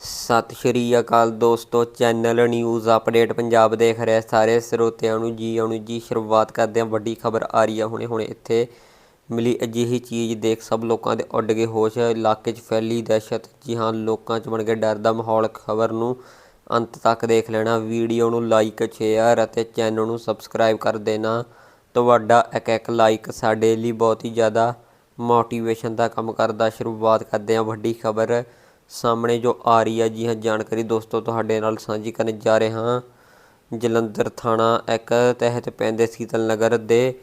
ਸਤਿ ਸ਼੍ਰੀ ਅਕਾਲ ਦੋਸਤੋ, channel news update Punjab ਦੇਖ ਰਹੇ ਸਾਰੇ ਸਰੋਤਿਆਂ ਨੂੰ ਜੀ ਆਉਣ ਜੀ, ਸ਼ੁਰੂਆਤ ਕਰਦੇ ਹਾਂ। ਵੱਡੀ ਖਬਰ ਆ ਰਹੀ ਹੈ ਹੁਣੇ ਹੁਣੇ ਇੱਥੇ। ਮਿਲੀ ਅਜਿਹੀ ਚੀਜ਼ ਦੇਖ ਸਭ ਲੋਕਾਂ ਦੇ ਉੱਡ ਗਏ ਹੋਸ਼। ਇਲਾਕੇ 'ਚ ਫੈਲੀ ਦਹਿਸ਼ਤ, ਜੀ ਹਾਂ, ਲੋਕਾਂ 'ਚ ਬਣ ਗਿਆ ਡਰ ਦਾ ਮਾਹੌਲ। ਖਬਰ ਨੂੰ ਅੰਤ ਤੱਕ ਦੇਖ ਲੈਣਾ। ਵੀਡੀਓ ਨੂੰ ਲਾਈਕ, ਸ਼ੇਅਰ ਅਤੇ ਚੈਨਲ ਨੂੰ ਸਬਸਕ੍ਰਾਈਬ ਕਰ ਦੇਣਾ। ਤੁਹਾਡਾ ਇੱਕ ਇੱਕ ਲਾਈਕ ਸਾਡੇ ਲਈ ਬਹੁਤ ਹੀ ਜ਼ਿਆਦਾ ਮੋਟੀਵੇਸ਼ਨ ਦਾ ਕੰਮ ਕਰਦਾ। ਸ਼ੁਰੂਆਤ ਕਰਦੇ ਹਾਂ। ਵੱਡੀ ਖਬਰ ਸਾਹਮਣੇ ਜੋ ਆ ਰਹੀ ਹੈ ਜੀ ਹਾਂ, ਜਾਣਕਾਰੀ ਦੋਸਤੋ, ਤੁਹਾਡੇ ਨਾਲ ਸਾਂਝੀ ਕਰਨ ਜਾ ਰਹੇ ਹਾਂ। ਜਲੰਧਰ ਥਾਣਾ ਇੱਕ, ਤਹਿਤ ਪੈਂਦੇ ਸੀਤਲ ਨਗਰ ਦੇ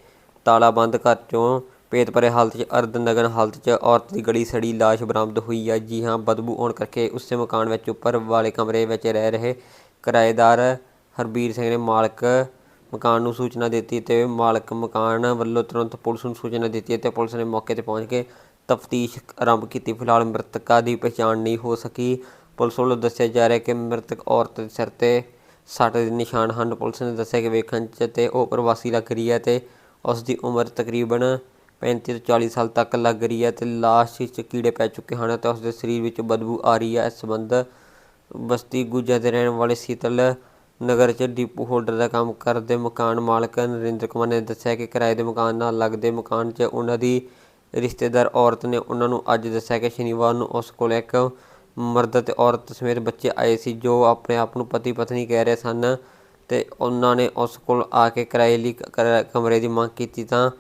ਤਾਲਾਬੰਦ ਘਰ ਚੋਂ ਪੇਤ ਭਰੇ ਹਾਲਤ 'ਚ ਅਰਧ ਨਗਨ ਹਾਲਤ 'ਚ ਔਰਤ ਦੀ ਗਲੀ ਸੜੀ, ਲਾਸ਼ ਬਰਾਮਦ ਹੋਈ ਹੈ ਜੀ ਹਾਂ, ਬਦਬੂ ਆਉਣ ਕਰਕੇ ਉਸੇ ਮਕਾਨ ਵਿੱਚ ਉੱਪਰ ਵਾਲੇ ਕਮਰੇ ਵਿੱਚ ਰਹਿ ਰਹੇ ਕਿਰਾਏਦਾਰ ਹਰਬੀਰ ਸਿੰਘ ਨੇ ਮਾਲਕ ਮਕਾਨ ਨੂੰ ਸੂਚਨਾ ਦਿੱਤੀ ਤੇ ਮਾਲਕ ਮਕਾਨ ਵੱਲੋਂ ਤੁਰੰਤ ਪੁਲਿਸ ਨੂੰ ਸੂਚਨਾ ਦਿੱਤੀ ਤੇ ਪੁਲਿਸ ਨੇ ਮੌਕੇ ਤੇ ਪਹੁੰਚ ਕੇ ਤਫਤੀਸ਼ ਆਰੰਭ ਕੀਤੀ। ਫਿਲਹਾਲ ਮ੍ਰਿਤਕਾਂ ਦੀ ਪਛਾਣ ਨਹੀਂ ਹੋ ਸਕੀ। ਪੁਲਿਸ ਵੱਲੋਂ ਦੱਸਿਆ ਜਾ ਰਿਹਾ ਕਿ ਮ੍ਰਿਤਕ ਔਰਤ ਦੇ ਸਿਰ ਤੇ ਸੱਟ ਦੇ ਨਿਸ਼ਾਨ ਹਨ। ਪੁਲਿਸ ਨੇ ਦੱਸਿਆ ਕਿ ਵੇਖਣ 'ਚ ਤੇ ਉਹ ਪ੍ਰਵਾਸੀ ਲੱਗ ਰਹੀ ਹੈ ਤੇ ਉਸ ਦੀ ਉਮਰ ਤਕਰੀਬਨ 35 ਤੋਂ 40 ਸਾਲ ਤੱਕ ਲੱਗ ਰਹੀ ਹੈ ਤੇ ਲਾਸ਼ ਵਿੱਚ ਕੀੜੇ ਪੈ ਚੁੱਕੇ ਹਨ ਤੇ ਉਸ ਦੇ ਸਰੀਰ ਵਿੱਚ ਬਦਬੂ ਆ ਰਹੀ ਹੈ। ਇਸ ਸੰਬੰਧ ਬਸਤੀ ਗੁੱਜਾ ਦੇ ਰਹਿਣ ਵਾਲੇ ਸੀਤਲ ਨਗਰ 'ਚ ਡਿਪੂ ਹੋਲਡਰ ਦਾ ਕੰਮ ਕਰਦੇ ਮਕਾਨ ਮਾਲਕ ਨਰਿੰਦਰ ਕੁਮਾਰ ਨੇ ਦੱਸਿਆ ਕਿ ਕਿਰਾਏ ਦੇ ਮਕਾਨ ਨਾਲ ਲੱਗਦੇ ਮਕਾਨ 'ਚ ਉਹਨਾਂ ਦੀ ਰਿਸ਼ਤੇਦਾਰ ਔਰਤ ਨੇ ਉਹਨਾਂ ਨੂੰ ਅੱਜ ਦੱਸਿਆ ਕਿ ਸ਼ਨੀਵਾਰ ਨੂੰ ਉਸ ਕੋਲ ਇੱਕ ਮਰਦ ਅਤੇ ਔਰਤ ਸਮੇਤ ਬੱਚੇ ਆਏ ਸੀ, ਜੋ ਆਪਣੇ ਆਪ ਨੂੰ ਪਤੀ ਪਤਨੀ ਕਹਿ ਰਹੇ ਸਨ ਤੇ ਉਹਨਾਂ ਨੇ ਉਸ ਕੋਲ ਆ ਕੇ ਕਿਰਾਏ ਲਈ ਕ- ਕ- ਕਮਰੇ ਦੀ ਮੰਗ ਕੀਤੀ ਤਾਂ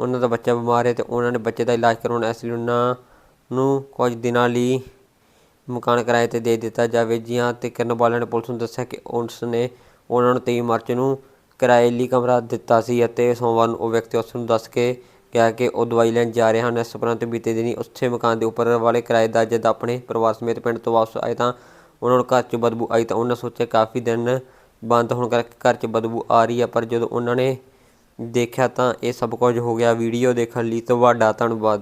ਉਹਨਾਂ ਦਾ ਬੱਚਾ ਬਿਮਾਰ ਹੈ ਤੇ ਉਹਨਾਂ ਨੇ ਬੱਚੇ ਦਾ ਇਲਾਜ ਕਰਵਾਉਣਾ ਇਸ ਲਈ ਉਹਨਾਂ ਨੂੰ ਕੁਝ ਦਿਨਾਂ ਲਈ ਮਕਾਨ ਕਿਰਾਏ ਤੇ ਦੇ ਦਿੱਤਾ ਜਾਵੇ। ਜੀਆਂ ਹਾਂ ਤੇ ਕਰਨ ਵਾਲਿਆਂ ਨੇ ਪੁਲਿਸ ਨੂੰ ਦੱਸਿਆ ਕਿ ਉਸ ਨੇ ਉਹਨਾਂ ਨੂੰ 23 ਮਾਰਚ ਨੂੰ ਕਿਰਾਏ ਲਈ ਕਮਰਾ ਦਿੱਤਾ ਸੀ ਅਤੇ ਸੋਮਵਾਰ ਨੂੰ ਉਹ ਵਿਅਕਤੀ ਉਸ ਨੂੰ ਦੱਸ ਕੇ ਕਿਹਾ ਕਿ ਉਹ ਦਵਾਈ ਲੈਣ ਜਾ ਰਹੇ ਹਨ। ਇਸ ਉਪਰੰਤ ਬੀਤੇ ਦਿਨੀ ਉਸੇ ਮਕਾਨ ਦੇ ਉੱਪਰ ਵਾਲੇ ਕਿਰਾਏਦਾਰ ਜਦ ਆਪਣੇ ਪਰਿਵਾਰ ਸਮੇਤ ਪਿੰਡ ਤੋਂ ਵਾਪਸ ਆਏ ਤਾਂ ਉਹਨਾਂ ਨੂੰ ਘਰ 'ਚ ਬਦਬੂ ਆਈ ਤਾਂ ਉਹਨਾਂ ਸੋਚਿਆ ਕਾਫੀ ਦਿਨ ਬੰਦ ਹੋਣ ਕਰਕੇ ਘਰ 'ਚ ਬਦਬੂ ਆ ਰਹੀ ਹੈ ਪਰ ਜਦੋਂ ਉਹਨਾਂ ਨੇ ਦੇਖਿਆ ਤਾਂ ਇਹ ਸਭ ਕੁਝ ਹੋ ਗਿਆ। ਵੀਡੀਓ ਦੇਖਣ ਲਈ ਤੁਹਾਡਾ ਧੰਨਵਾਦ।